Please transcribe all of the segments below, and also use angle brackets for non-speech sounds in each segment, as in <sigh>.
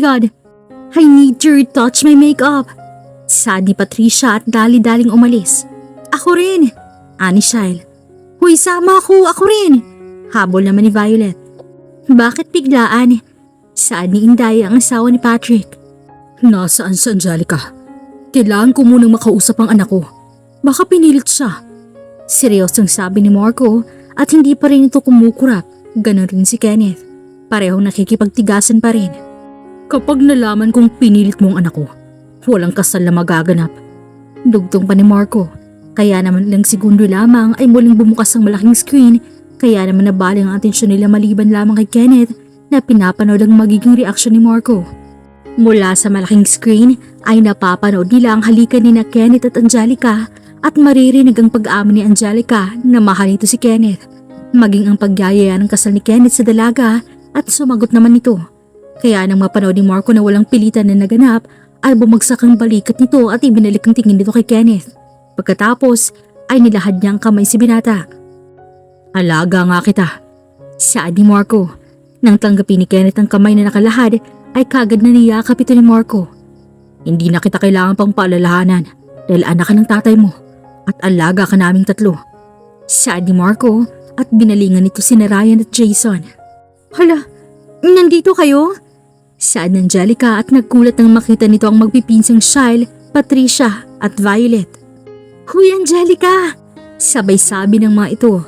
my God! I need to retouch my makeup. Sad ni Patricia at dali-daling umalis. Ako rin! Ani Shile. Huy, sama ako! Ako rin! Habol naman ni Violet. Bakit biglaan? Saan ni Inday ang asawa ni Patrick? Nasaan si Angelica? Kailangan ko munang makausap ang anak ko. Baka pinilit siya. Seryosong sabi ni Marco at hindi pa rin ito kumukurap. Ganon rin si Kenneth. Parehong nakikipagtigasan pa rin. Kapag nalaman kong pinilit mo ang anak ko, walang kasal na magaganap. Dugtong pa ni Marco. Kaya naman ilang segundo lamang ay muling bumukas ang malaking screen kaya naman nabaling ang atensyon nila maliban lamang kay Kenneth na pinapanood ang magiging reaksyon ni Marco. Mula sa malaking screen ay napapanood nila ang halikan ni na Kenneth at Angelica at maririnig ang pag-amin ni Angelica na mahal nito si Kenneth. Maging ang pagyayaya ng kasal ni Kenneth sa dalaga at sumagot naman nito. Kaya nang mapanood ni Marco na walang pilitan na naganap ay bumagsak ang balikat nito at ibinalik ang tingin nito kay Kenneth. Pagkatapos ay nilahad niya ang kamay si Binata. Alaga nga kita. Saad ni Marco. Nang tanggapin ni Kenneth ang kamay na nakalahad ay kagad na niyakap ito ni Marco. Hindi na kita kailangan pang paalalahanan dahil anak ka ng tatay mo at alaga ka naming tatlo. Saad ni Marco at binalingan nito si Ryan at Jason. Hala, nandito kayo? Saad ng Angelica at nagkulat nang makita nito ang magpipinsang Shile, Patricia at Violet. Huy Angelica! Sabay sabi ng mga ito.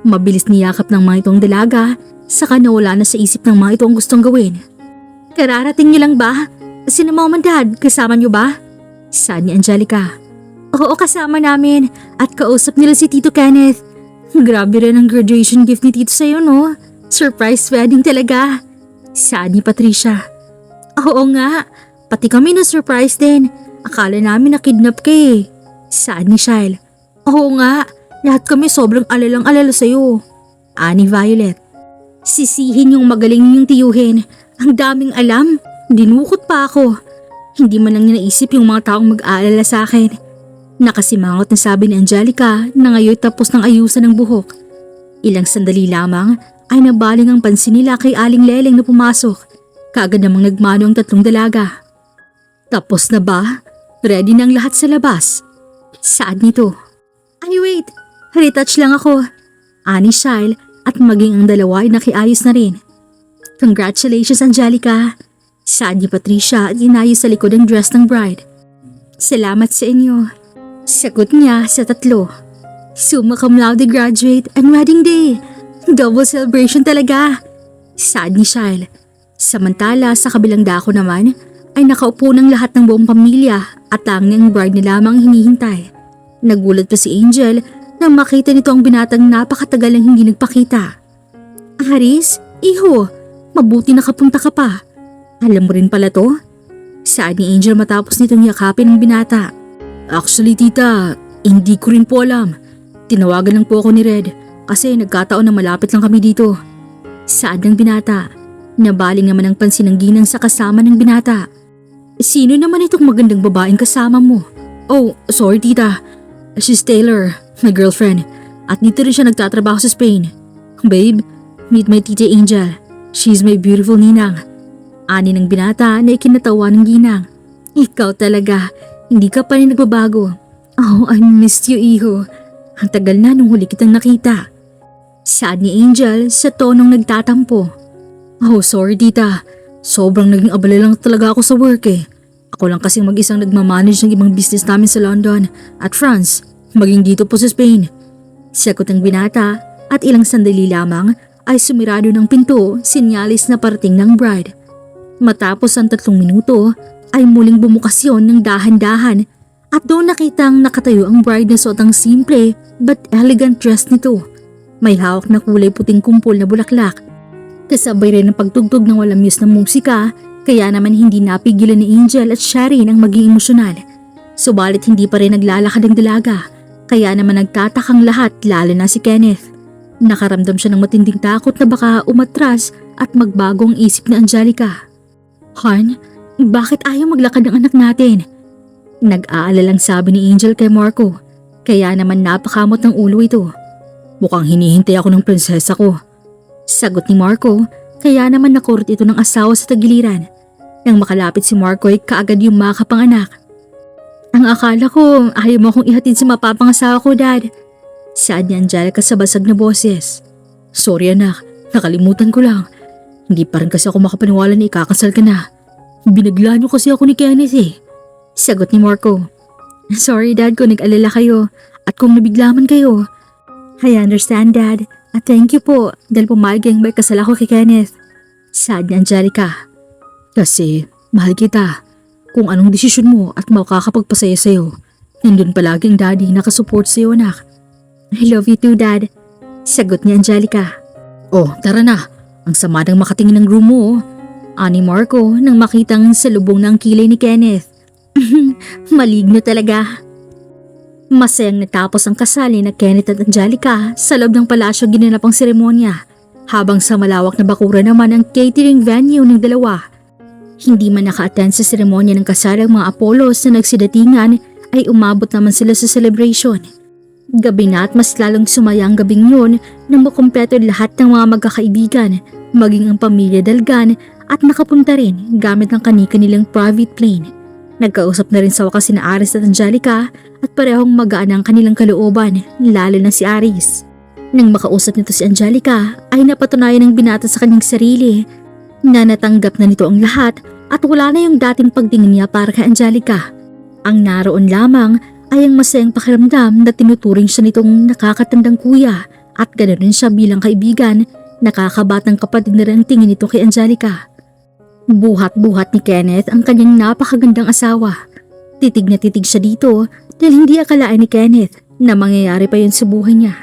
Mabilis niyakap ng mga itong dalaga, saka nawala na sa isip ng mga ito ang gustong gawin. Kararating niyo lang ba? Sino mom and dad, kasama niyo ba? Saad ni Angelica. Oo, kasama namin at kausap nila si Tito Kenneth. Grabe rin ang graduation gift ni Tito sa'yo, no? Surprise wedding talaga. Saad ni Patricia. Oo nga, pati kami na surprise din. Akala namin na kidnap ka eh. Saad ni Shile. Oo nga, lahat kami sobrang alalang alala sa'yo. Ani Violet. Sisihin yung magaling niyong tiyuhin. Ang daming alam. Dinukot pa ako. Hindi man lang niya naisip yung mga taong mag-aalala sa akin. Nakasimangot na sabi ni Angelica na ngayon tapos ng ayusan ng buhok. Ilang sandali lamang ay nabaling ang pansin nila kay Aling Leleng na pumasok. Kagad namang nagmano ang tatlong dalaga. Tapos na ba? Ready ang lahat sa labas. Saad nito. Ay wait, retouch lang ako. Ani Shile at maging ang dalawa ay nakiayos na rin. Congratulations Angelica. Saad ni Patricia at inayos sa likod ang dress ng bride. Salamat sa inyo. Sagot niya sa tatlo. Summa cum laude graduate and wedding day. Double celebration talaga. Saad ni Shile. Samantala sa kabilang dako naman ay nakaupo ng lahat ng buong pamilya at tanging ang bride na lamang hinihintay. Nagulat pa si Angel nang makita nito ang binatang napakatagal ang hindi nagpakita. Aris, iho, mabuti nakapunta ka pa. Alam mo rin pala to? Saan ni Angel matapos nitong yakapin ang binata? Actually tita, hindi ko rin po alam. Tinawagan lang po ako ni Red kasi nagkataon na malapit lang kami dito. Saad ng binata. Nabaling naman ang pansin ng ginang sa kasama ng binata. Sino naman itong magandang babaeng kasama mo? Oh, sorry tita. She's Taylor, my girlfriend. At dito rin siya nagtatrabaho sa Spain. Babe, meet my tita Angel. She's my beautiful ninang. Ani ng binata na ikinatawa ng ginang. Ikaw talaga, hindi ka pa rin nagbabago. Oh, I missed you, iho. Ang tagal na nung huli kitang nakita. Saad ni Angel sa tonong nagtatampo. Oh, sorry tita. Sobrang naging abala lang talaga ako sa work eh. Ako lang kasing mag-isang nagmamanage ng ibang business namin sa London at France, maging dito po sa Spain. Sagot ng binata at ilang sandali lamang ay sumirado ng pinto, sinyalis na parating ng bride. Matapos ang tatlong minuto ay muling bumukas yon ng dahan-dahan at doon nakitang nakatayo ang bride na suot ang simple but elegant dress nito. May hawak na kulay puting kumpol na bulaklak. Kasabay rin ang pagtugtog ng walang muse ng musika kaya naman hindi napigilan ni Angel at Sharon ang maging emosyonal. Subalit hindi pa rin naglalakad ang dalaga kaya naman nagtatakang lahat lalo na si Kenneth. Nakaramdam siya ng matinding takot na baka umatras at magbago ang isip ni Angelica. Han, bakit ayaw maglakad ang anak natin? Nag-aalalang sabi ni Angel kay Marco, kaya naman napakamot ng ulo ito. Mukhang hinihintay ako ng prinsesa ko. Sagot ni Marco, kaya naman nakurot ito ng asawa sa tagiliran. Nang makalapit si Marco ay kaagad yung makapanganak. Ang akala ko, ayaw mo akong ihatid sa mapapangasawa ko, Dad. Saan ni Angelica sa basag na boses? Sorry anak, nakalimutan ko lang. Hindi pa rin kasi ako makapaniwala na ikakasal ka na. Binagla niyo kasi ako ni Kenneth eh. Sagot ni Marco. Sorry dad kung nag-alala kayo at kung nabiglaman kayo. I understand dad at thank you po dahil pumayag may kasal ako kay Kenneth. Sad ni Angelica. Kasi mahal kita. Kung anong desisyon mo at makakapagpasaya sa'yo. Nandun palagi ang daddy nakasupport sa'yo anak. I love you too dad. Sagot ni Angelica. Oh, tara na. Ang sama ng makatingin ng room mo. oh. Ani Marco nang makitang salubong ng kilay ni Kenneth. <laughs> Maligno talaga. Masayang natapos ang kasali na Kenneth at Angelica sa loob ng palasyo ginanap ang seremonya. Habang sa malawak na bakura naman ang catering venue ng dalawa. Hindi man naka-attend sa seremonya ng kasal ang mga Apollos na nagsidatingan ay umabot naman sila sa celebration. Gabi na at mas lalong sumaya ang gabing yun nang makumpleto lahat ng mga magkakaibigan, maging ang pamilya Dalgan at nakapunta rin gamit ang kani-kanilang private plane. Nagkausap na rin sa wakas sina Aris at Angelica at parehong magaan ang kanilang kalooban, lalo na si Aris. Nang makausap nito si Angelica ay napatunayan ng binata sa kanyang sarili na natanggap na nito ang lahat at wala na yung dating pagtingin niya para kay Angelica. Ang naroon lamang ay ang masayang pakiramdam na tinuturing siya nitong nakakatandang kuya at ganoon siya bilang kaibigan, nakakabatang kapatid na rin tingin nito kay Angelica. Buhat-buhat ni Kenneth ang kanyang napakagandang asawa. Titig na titig siya dito dahil hindi akalain ni Kenneth na mangyayari pa yun sa buhay niya.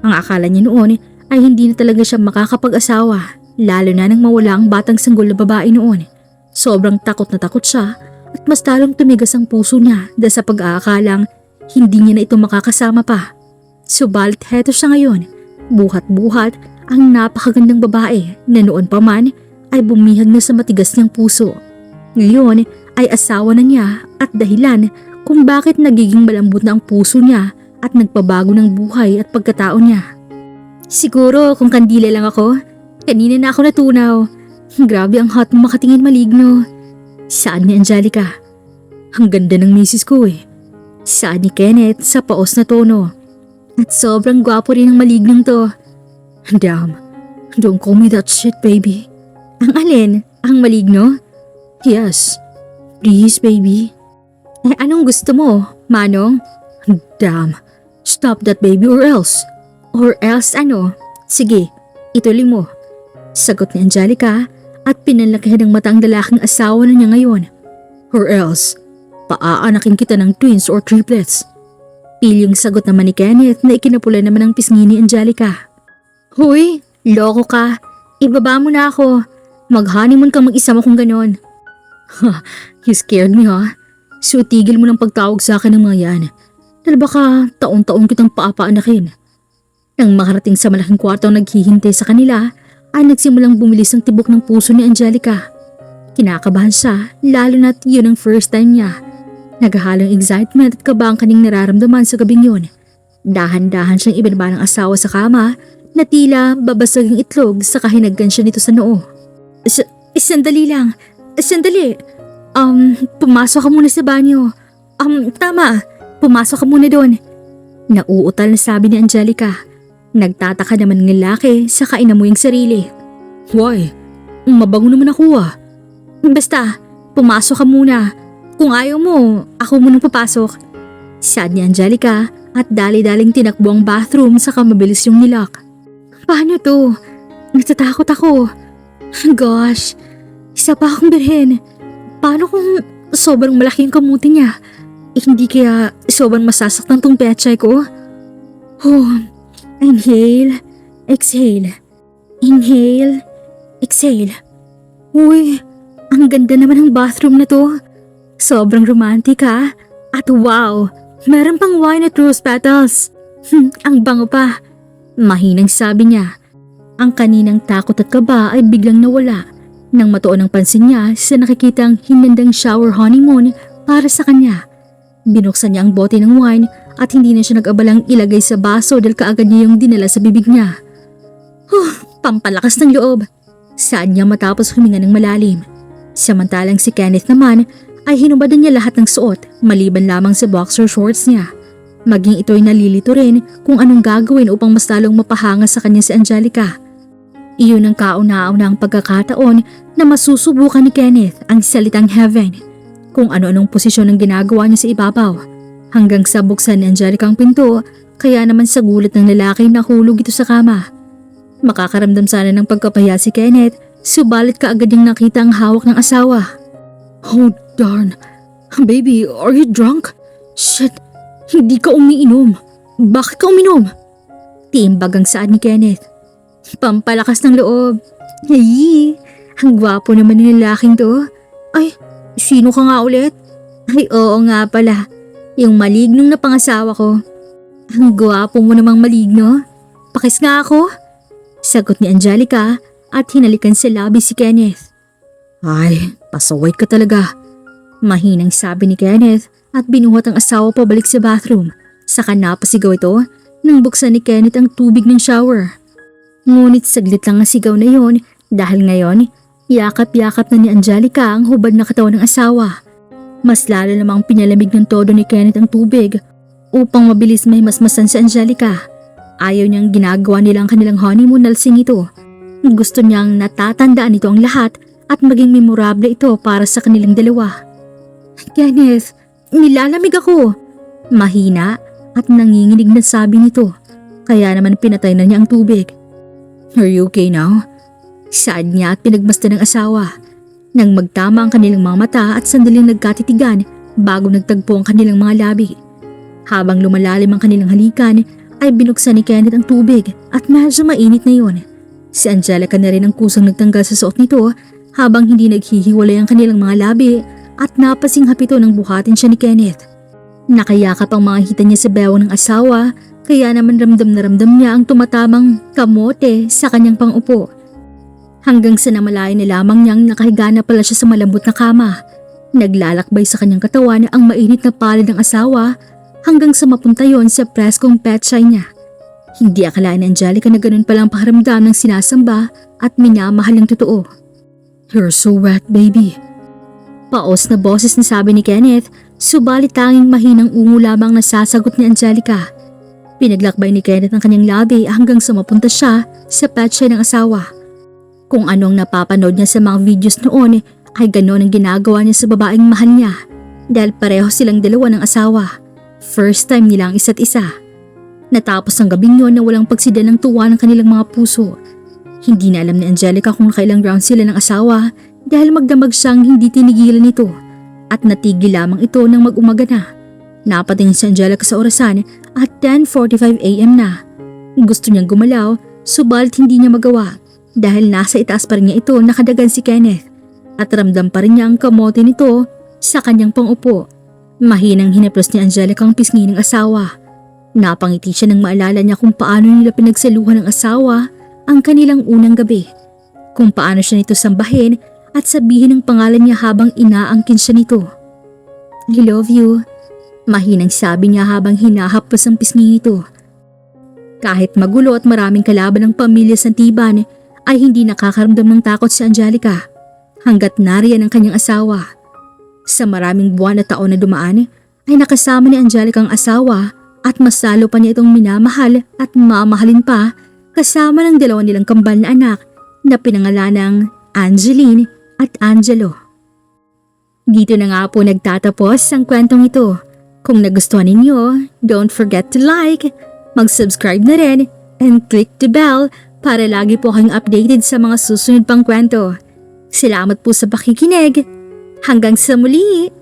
Ang akala niya noon ay hindi na talaga siya makakapag-asawa lalo na nang mawala ang batang sanggol na babae noon. Sobrang takot na takot siya at mas talong tumigas ang puso niya dahil sa pag-aakalang hindi niya na ito makakasama pa. Subalit heto siya ngayon, buhat-buhat ang napakagandang babae na noon pa man ay bumihag na sa matigas niyang puso. Ngayon ay asawa na niya at dahilan kung bakit nagiging malambot na ang puso niya at nagpabago ng buhay at pagkatao niya. Siguro kung kandila lang ako, kanina na ako natunaw. <laughs> Grabe ang hot mo makatingin maligno. Saan ni Angelica? Ang ganda ng misis ko eh. Saan ni Kenneth sa paos na tono. At sobrang gwapo rin ng malignong to. Damn, don't call me that shit baby. Ang alin? Ang maligno? Yes. Please baby. Eh anong gusto mo, Manong? Damn. Stop that baby or else. Or else ano? Sige, ituloy mo. Sagot ni Angelica at pinalakihan ng mata ang lalaking asawa na niya ngayon. Or else, paaanakin kita ng twins or triplets. Pilyong sagot naman ni Kenneth na ikinapula naman ang pisngi ni Angelica. Huy, loko ka. Ibaba mo na ako. Mag-honeymoon ka mag-isa mo kung ganon. Ha, you scared me ha? So tigil mo ng pagtawag sa akin ng mga yan. Dahil baka taon-taon kitang paapaanakin. Nang makarating sa malaking kwarto naghihintay sa kanila, ay nagsimulang bumilis ang tibok ng puso ni Angelica. Kinakabahan siya, lalo na't yun ang first time niya. Naghahalong excitement at kaba ang kaning nararamdaman sa gabing yun. Dahan-dahan siyang ibinaba ng asawa sa kama na tila babasag ang itlog sa kahinaggan siya nito sa noo. Sa sandali lang, sandali. Um, pumasok ka muna sa banyo. Um, tama, pumasok ka muna doon. Nauutal na sabi ni Angelica. Nagtataka naman ng lalaki sa kainamuyang sarili. Why? Mabango naman ako ah. Basta, pumasok ka muna. Kung ayaw mo, ako munang papasok. Sad ni Angelica at dali-daling tinakbo ang bathroom sa mabilis yung nilak. Paano to? Natatakot ako. Gosh, isa pa akong birhen. Paano kung sobrang malaki yung kamuti niya? Eh, hindi kaya sobrang masasaktan tong pechay ko? Oh, inhale, exhale. Inhale, exhale. Uy, ang ganda naman ng bathroom na to. Sobrang romantic ha. At wow, meron pang wine at rose petals. Hmm, <laughs> ang bango pa. Mahinang sabi niya. Ang kaninang takot at kaba ay biglang nawala nang matuon ang pansin niya sa nakikitang hinandang shower honeymoon para sa kanya. Binuksan niya ang bote ng wine at hindi na siya nag-abalang ilagay sa baso dahil kaagad niya yung dinala sa bibig niya. Huh, pampalakas ng loob. Saan niya matapos huminga ng malalim. Samantalang si Kenneth naman ay hinubadan niya lahat ng suot maliban lamang sa boxer shorts niya. Maging ito'y nalilito rin kung anong gagawin upang mas lalong mapahanga sa kanya si Angelica. Iyon ang kauna-una ang pagkakataon na masusubukan ni Kenneth ang salitang heaven. Kung ano-anong posisyon ang ginagawa niya sa ibabaw. Hanggang sa buksan ni Angelica ang pinto, kaya naman sa gulat ng lalaki nahulog ito sa kama. Makakaramdam sana ng pagkapaya si Kenneth, subalit kaagad niyang nakita ang hawak ng asawa. Oh darn, baby, are you drunk? Shit, hindi ka umiinom. Bakit ka uminom? Tiimbag ang saan ni Kenneth. Pampalakas ng loob. Ay, ang gwapo naman ng lalaking to. Ay, sino ka nga ulit? Ay, oo nga pala. Yung malignong na pangasawa ko. Ang gwapo mo namang maligno. Pakis nga ako. Sagot ni Angelica at hinalikan sa labi si Kenneth. Ay, pasaway ka talaga. Mahinang sabi ni Kenneth at binuhat ang asawa pabalik sa bathroom. Saka napasigaw ito nang buksan ni Kenneth ang tubig ng shower. Ngunit saglit lang ang sigaw na yon dahil ngayon, yakap-yakap na ni Angelica ang hubad na katawan ng asawa. Mas lalo namang pinalamig ng todo ni Kenneth ang tubig upang mabilis may masmasan si Angelica. Ayaw niyang ginagawa nilang kanilang honeymoon na ito. Gusto niyang natatandaan ito ang lahat at maging memorable ito para sa kanilang dalawa. Kenneth, nilalamig ako. Mahina at nanginginig na sabi nito. Kaya naman pinatay na niya ang tubig. Are you okay now? Saad niya at pinagmasta ng asawa. Nang magtama ang kanilang mga mata at sandaling nagkatitigan bago nagtagpo ang kanilang mga labi. Habang lumalalim ang kanilang halikan, ay binuksan ni Kenneth ang tubig at medyo mainit na yon. Si Angelica na rin ang kusang nagtanggal sa suot nito habang hindi naghihiwalay ang kanilang mga labi at napasing hapito ng buhatin siya ni Kenneth. Nakayakap ang mga hita niya sa bewang ng asawa kaya naman ramdam na ramdam niya ang tumatamang kamote sa kanyang pangupo. Hanggang sa namalayan na lamang niyang nakahiga na pala siya sa malambot na kama. Naglalakbay sa kanyang katawan ang mainit na palad ng asawa hanggang sa mapunta yon sa preskong petchay niya. Hindi akalain ni Angelica na ganun palang pakiramdam ng sinasamba at minamahal ng totoo. You're so wet, baby. Paos na boses na sabi ni Kenneth, subalit tanging mahinang ungo lamang nasasagot ni Angelica. Pinaglakbay ni Kenneth ang kanyang labi hanggang sa mapunta siya sa petchay ng asawa. Kung anong napapanood niya sa mga videos noon ay gano'n ang ginagawa niya sa babaeng mahal niya dahil pareho silang dalawa ng asawa. First time nila ang isa't isa. Natapos ang gabing yun na walang pagsida ng tuwa ng kanilang mga puso. Hindi na alam ni Angelica kung nakailang round sila ng asawa dahil magdamag siyang hindi tinigilan nito at natigil lamang ito nang mag-umaga na. Napatingin si Angelica sa orasan at 10.45am na. Gusto niyang gumalaw subalit hindi niya magawa dahil nasa itaas pa rin niya ito nakadagan si Kenneth at ramdam pa rin niya ang kamote nito sa kanyang pangupo. Mahinang hinaplos ni Angelica ang pisngi ng asawa. Napangiti siya nang maalala niya kung paano nila pinagsaluhan ng asawa ang kanilang unang gabi. Kung paano siya nito sambahin at sabihin ang pangalan niya habang inaangkin siya nito. I love you. Mahinang sabi niya habang hinahapos ang pisngi nito. Kahit magulo at maraming kalaban ng pamilya sa Tiban ay hindi nakakaramdam ng takot si Angelica hanggat nariyan ang kanyang asawa. Sa maraming buwan na taon na dumaan ay nakasama ni Angelica ang asawa at mas lalo pa niya itong minamahal at mamahalin pa kasama ng dalawa nilang kambal na anak na pinangalan ng Angeline at Angelo. Dito na nga po nagtatapos ang kwentong ito. Kung nagustuhan ninyo, don't forget to like, mag-subscribe na rin, and click the bell para lagi po kayong updated sa mga susunod pang kwento. Salamat po sa pakikinig. Hanggang sa muli!